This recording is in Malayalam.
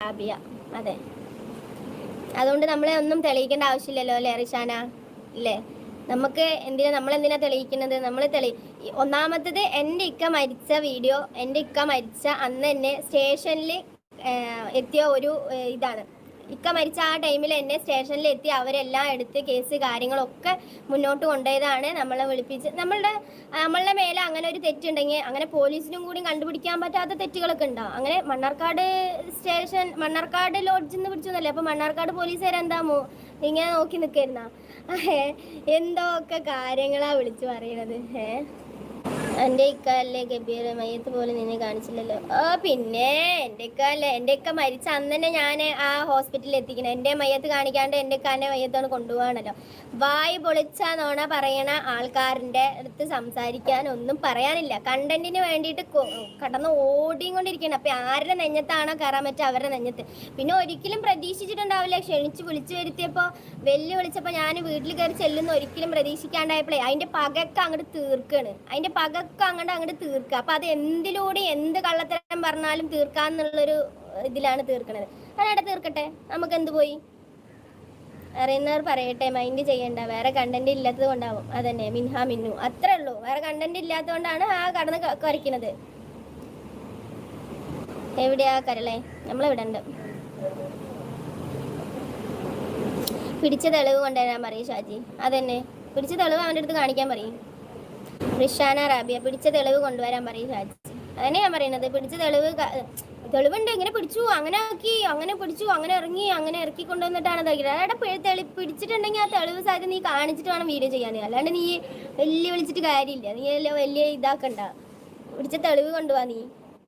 റാബിയ അതെ. അതുകൊണ്ട് നമ്മളെ ഒന്നും തെളിയിക്കേണ്ട ആവശ്യമില്ലല്ലോ അല്ലേ റിഷാന? ഇല്ലേ? നമുക്ക് എന്തിനാ നമ്മൾ എന്തിനാ തെളിയിക്കുന്നത്? നമ്മൾ തെളി ഒന്നാമത്തത് എന്റെ ഇക്ക മരിച്ച വീഡിയോ എന്റെ ഇക്ക മരിച്ച അന്ന് തന്നെ സ്റ്റേഷനിൽ എത്തിയ ഒരു ഇതാണ്. ഇക്ക മരിച്ച ആ ടൈമിൽ എന്നെ സ്റ്റേഷനിൽ എത്തി അവരെല്ലാം എടുത്ത് കേസ് കാര്യങ്ങളൊക്കെ മുന്നോട്ട് കൊണ്ടുപോയതാണ്. നമ്മളെ വിളിപ്പിച്ച് നമ്മളുടെ നമ്മളുടെ മേലെ അങ്ങനെ ഒരു തെറ്റുണ്ടെങ്കിൽ അങ്ങനെ പോലീസിനും കൂടി കണ്ടുപിടിക്കാൻ പറ്റാത്ത തെറ്റുകളൊക്കെ ഉണ്ടാവും അങ്ങനെ മണ്ണാർക്കാട് സ്റ്റേഷൻ മണ്ണാർക്കാട് ലോഡ്ജിൽ നിന്ന് പിടിച്ചൊന്നല്ലേ അപ്പൊ മണ്ണാർക്കാട് പോലീസ് വരെ എന്താമോ ഇങ്ങനെ നോക്കി നിൽക്കായിരുന്ന എന്തൊക്കെ കാര്യങ്ങളാ വിളിച്ചു പറയണത്. ഏ? എന്റെ ഇക്ക അല്ലേ ഗബീർ മയ്യത്ത് പോലും നിന്നെ കാണിച്ചില്ലല്ലോ. ഓ പിന്നെ എന്റെ ഇക്ക അല്ലേ എന്റെ ഇക്ക മരിച്ച അന്ന് തന്നെ ഞാൻ ആ ഹോസ്പിറ്റലിൽ എത്തിക്കണം. എന്റെ മയ്യത്ത് കാണിക്കാണ്ട് എന്റെ ഇക്കാന്റെ മയ്യത്താണ് കൊണ്ടുപോകാണല്ലോ വായ് പൊളിച്ച നോണ പറയണ ആൾക്കാരിന്റെ അടുത്ത് സംസാരിക്കാൻ ഒന്നും പറയാനില്ല. കണ്ടന്റിന് വേണ്ടിയിട്ട് കടന്ന് ഓടിയും കൊണ്ടിരിക്കണം അപ്പം ആരുടെ നെഞ്ഞത്താണോ കയറാൻ പറ്റുക അവരുടെ നെഞ്ഞത്ത്. പിന്നെ ഒരിക്കലും പ്രതീക്ഷിച്ചിട്ടുണ്ടാവില്ല. ക്ഷണിച്ച് വിളിച്ചു വരുത്തിയപ്പോൾ വെല്ലു വിളിച്ചപ്പോൾ ഞാൻ വീട്ടിൽ കയറി ചെല്ലുന്ന ഒരിക്കലും പ്രതീക്ഷിക്കാണ്ടായപ്പോഴേ അതിന്റെ പകക്കെ അങ്ങോട്ട് തീർക്കാണ്. അതിന്റെ പകക്കെ അങ്ങോട്ട് അങ്ങോട്ട് തീർക്കുക അപ്പൊ അത് എന്തിലൂടെ എന്ത് കള്ളത്തരം പറഞ്ഞാലും തീർക്കാന്നുള്ളൊരു ഇതിലാണ് തീർക്കണത്. അതവിടെ തീർക്കട്ടെ? നമുക്ക് എന്ത് പോയി? അറിയുന്നവർ പറയട്ടെ മൈൻഡ് ചെയ്യണ്ട. വേറെ കണ്ടന്റ് ഇല്ലാത്തത് കൊണ്ടാവും. അതന്നെ മിൻഹ മിന്നു. അത്രേ ഉള്ളൂ. വേറെ കണ്ടന്റ് ഇല്ലാത്തതുകൊണ്ടാണ് ആ കടന്ന് കുരയ്ക്കുന്നത് എവിടെയാ കരളെ? നമ്മളെവിടെ ഉണ്ട് പിടിച്ച തെളിവ് കൊണ്ടുവരാൻ പറയും ഷാജി. അതന്നെ. പിടിച്ച തെളിവ് അവന്റെ അടുത്ത് കാണിക്കാൻ പറയും. റിഷാന റാബിയ പിടിച്ച തെളിവ് കൊണ്ടുവരാൻ പറയും ഷാജി. അതന്നെ ഞാൻ പറയുന്നത്. പിടിച്ച തെളിവ് തെളിവുണ്ട്. ഇങ്ങനെ പിടിച്ചു അങ്ങനെ ആക്കി അങ്ങനെ പിടിച്ചു അങ്ങനെ ഇറങ്ങി അങ്ങനെ ഇറക്കി കൊണ്ടുവന്നിട്ടാണ് അതായത് തെളി പിടിച്ചിട്ടുണ്ടെങ്കിൽ ആ തെളിവ് സാധ്യത നീ കാണിച്ചിട്ട് വേണം വീഡിയോ ചെയ്യാൻ. അല്ലാണ്ട് നീ വലിയ വിളിച്ചിട്ട് കാര്യമില്ല. നീ വലിയ ഇതാക്കണ്ട. പിടിച്ച തെളിവ് കൊണ്ടുപോവാ നീ.